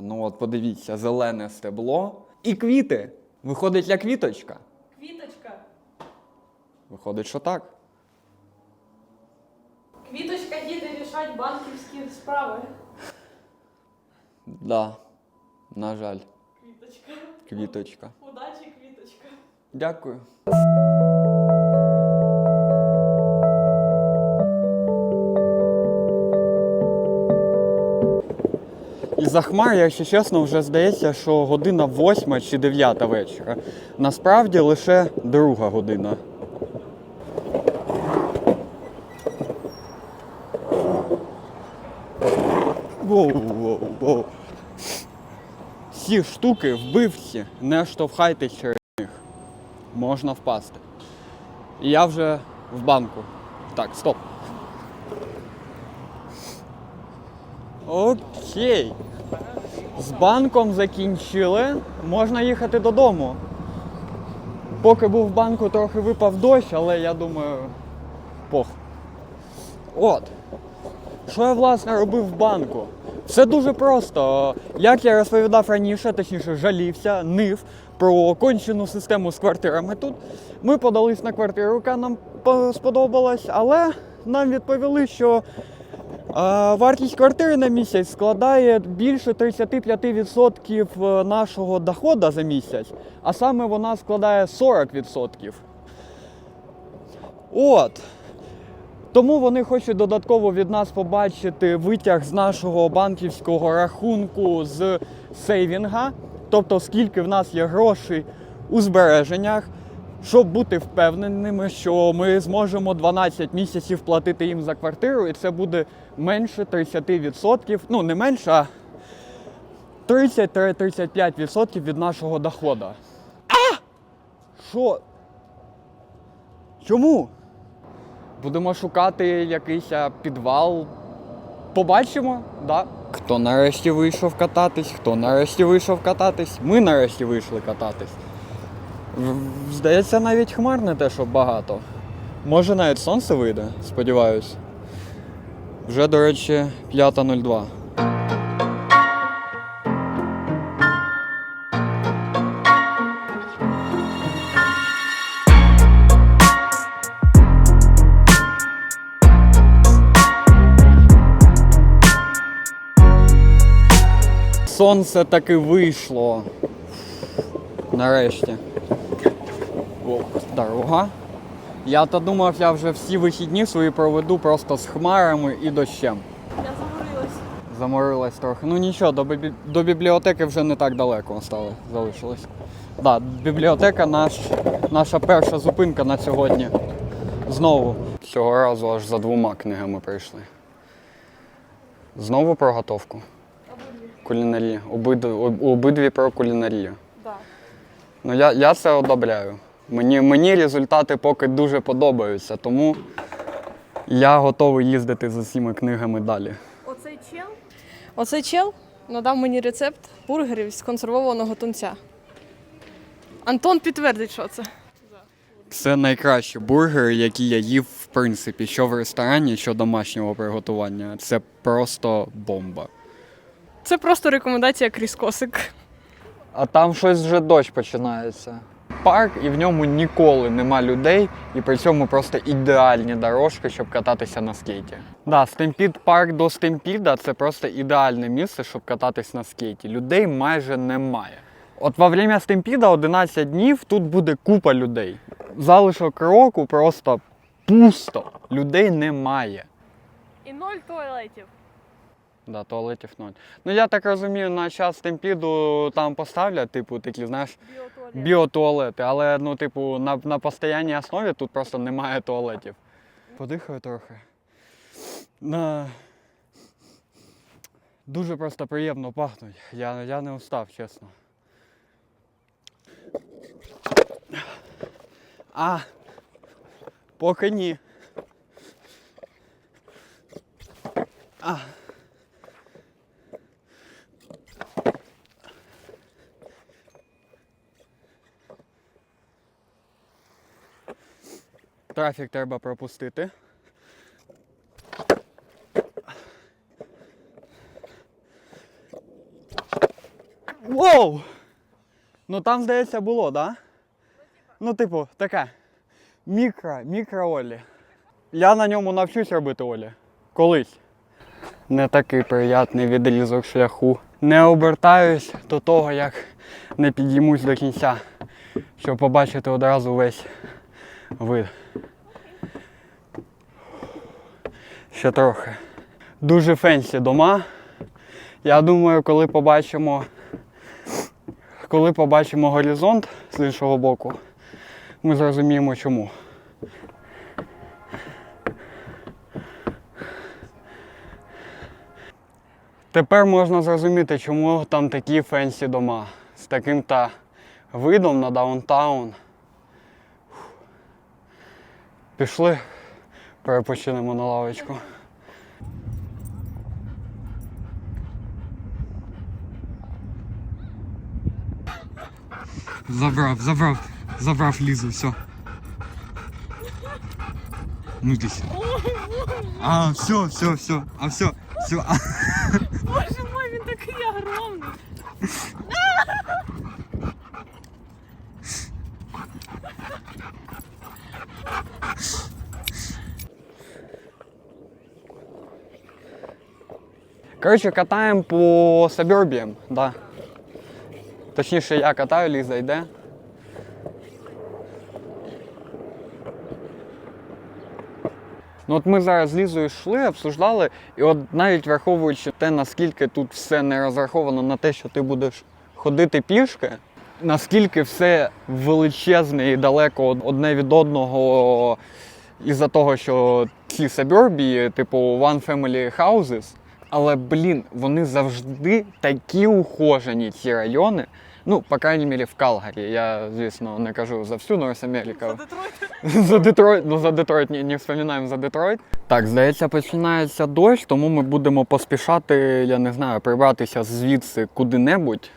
Ну от подивіться, зелене стебло і квіти. Виходить, як квіточка. Квіточка. Виходить, що так. Квіточка їде рішати банківські справи. Да. На жаль, Квіточка. квіточка. Удачі, квіточка. Дякую. Із-за хмар, якщо чесно, вже здається, що година восьма чи дев'ята вечора. Насправді лише друга година. Воу, воу, воу. Ці штуки вбивці, не штовхайтесь через них. Можна впасти. І я вже в банку. Так, стоп. Окей. З банком закінчили. Можна їхати додому. Поки був в банку, трохи випав дощ, але я думаю. Пох. От. Що я власне робив в банку? Все дуже просто. Як я розповідав раніше, точніше жалівся, нив про кончену систему з квартирами тут. Ми подались на квартиру, яка нам сподобалась, але нам відповіли, що вартість квартири на місяць складає більше 35% нашого доходу за місяць, а саме вона складає 40%. От. Тому вони хочуть додатково від нас побачити витяг з нашого банківського рахунку з сейвінга, тобто скільки в нас є грошей у збереженнях, щоб бути впевненими, що ми зможемо 12 місяців платити їм за квартиру, і це буде менше 30%, ну не менше, а 30-35% від нашого доходу. А! Що? Чому? Будемо шукати якийсь підвал. Побачимо, да? Хто нарешті вийшов кататись, хто нарешті вийшов кататись, ми нарешті вийшли кататись. Здається, навіть хмар не те, що багато. Може навіть сонце вийде, сподіваюсь. Вже, до речі, 5.02. Сонце таки вийшло. Нарешті. О, дорога. Я то думав, я вже всі вихідні свої проведу просто з хмарами і дощем. Я заморилась. Заморилась трохи. Ну нічого, до, бібі... до бібліотеки вже не так далеко остали, залишилось. Да, бібліотека наш... наша перша зупинка на сьогодні. Знову. Цього разу аж за двома книгами прийшли. Знову про готовку. Кулінарія. Обид... об- Обидві про кулінарію. Ну я, я це одобряю. Мені, мені результати поки дуже подобаються, тому я готовий їздити з усіма книгами далі. Оцей чел. Оцей чел надав мені рецепт бургерів з консервованого тунця. Антон підтвердить, що це. Це найкращі бургери, які я їв, в принципі, що в ресторані, що домашнього приготування. Це просто бомба. Це просто рекомендація крізь косик. А там щось вже дощ починається. Парк і в ньому ніколи нема людей, і при цьому просто ідеальні дорожки, щоб кататися на скейті. Да, Стемпід парк до Стемпіда це просто ідеальне місце, щоб кататись на скейті. Людей майже немає. От во время Стемпіда 11 днів тут буде купа людей. Залишок року просто пусто. Людей немає. І ноль туалетів. Да, туалетів ноль. Ну я так розумію, на час Стемпіду там поставлять, типу, такі, знаєш, Біотуалет. біотуалети, але ну, типу, на, на постійній основі тут просто немає туалетів. Подихаю трохи. На... Дуже просто приємно пахнуть. Я, я не устав, чесно. А, поки ні. А. Трафік треба пропустити. Воу! Ну там, здається, було? Да? Ну, типу, таке. Мікро, мікро Олі. Я на ньому навчусь робити Олі. Колись. Не такий приятний відрізок шляху. Не обертаюсь до того, як не підіймусь до кінця, щоб побачити одразу весь вид. Ще трохи. Дуже фенсі дома. Я думаю, коли побачимо, коли побачимо горизонт з іншого боку, ми зрозуміємо чому. Тепер можна зрозуміти, чому там такі фенсі дома з таким та видом на даунтаун. Пішли, перепочинемо на лавочку. Забрав, забрав, забрав Лізу, все. Ну десь. А, все, все, все, а все, все. Боже мой, він такий огромний. Коротше, катаємо по сабербіям, да. Точніше, я катаю, Ліза йде. Ну от ми зараз з Лізою йшли, обсуждали, і от навіть враховуючи те, наскільки тут все не розраховано на те, що ти будеш ходити пішки, наскільки все величезне і далеко одне від одного із-за того, що ці сабербії, типу One Family Houses, але, блін, вони завжди такі ухожені, ці райони. Ну, по крайній мірі, в Калгарі. Я, звісно, не кажу за всю Норс Америку. За Детройт, за Детройт, ну за Детройт не, не вспоминаємо за Детройт. Так, здається, починається дощ, тому ми будемо поспішати, я не знаю, прибратися звідси куди-небудь.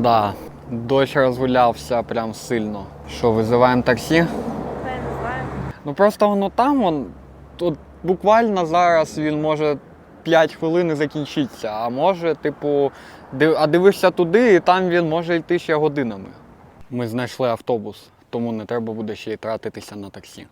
Да, дощ розгулявся прям сильно. Що, визиваємо таксі? Я не знаю. Ну просто воно там, он, тут буквально зараз він може 5 хвилин і закінчиться, а може, типу, а дивишся туди, і там він може йти ще годинами. Ми знайшли автобус, тому не треба буде ще й тратитися на таксі.